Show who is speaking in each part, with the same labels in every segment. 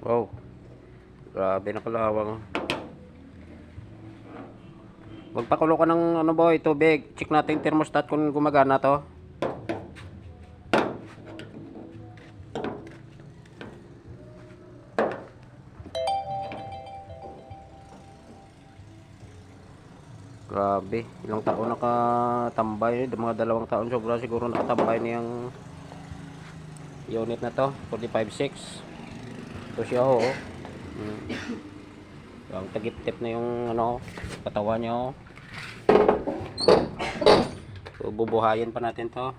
Speaker 1: Wow. Grabe na kalawang. Magpakulo ka ng ano boy, tubig. Check natin thermostat kung gumagana to. Grabe, ilang taon nakatambay, mga dalawang taon sobra siguro nakatambay niyang unit na to, 456. Ito siya ho. oh. Mm. Ang tagip-tip na yung ano, katawan niya oh. So, bubuhayin pa natin to.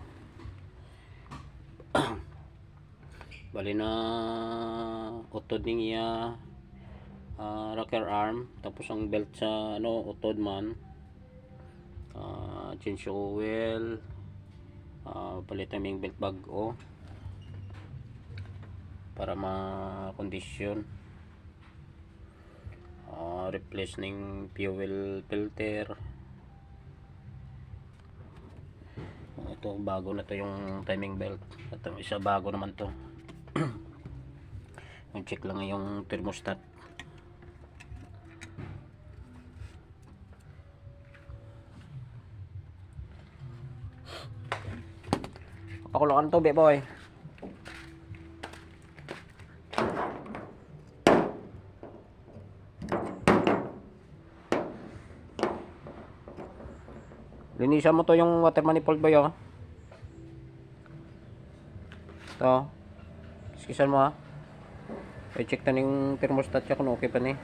Speaker 1: Bali na utod niya ah, rocker arm tapos ang belt sa ano utod man uh, change oil uh, palitan mo yung belt bag o para ma-condition uh, replace ng fuel filter. Ito bago na to yung timing belt. At isa bago naman to. Yung check lang yung thermostat. Pakulo ka ng tubig, boy. Linisan mo to yung water manifold boy, oh. Ito. Skisan mo, ha. I-check ta yung thermostat siya kung okay pa ni.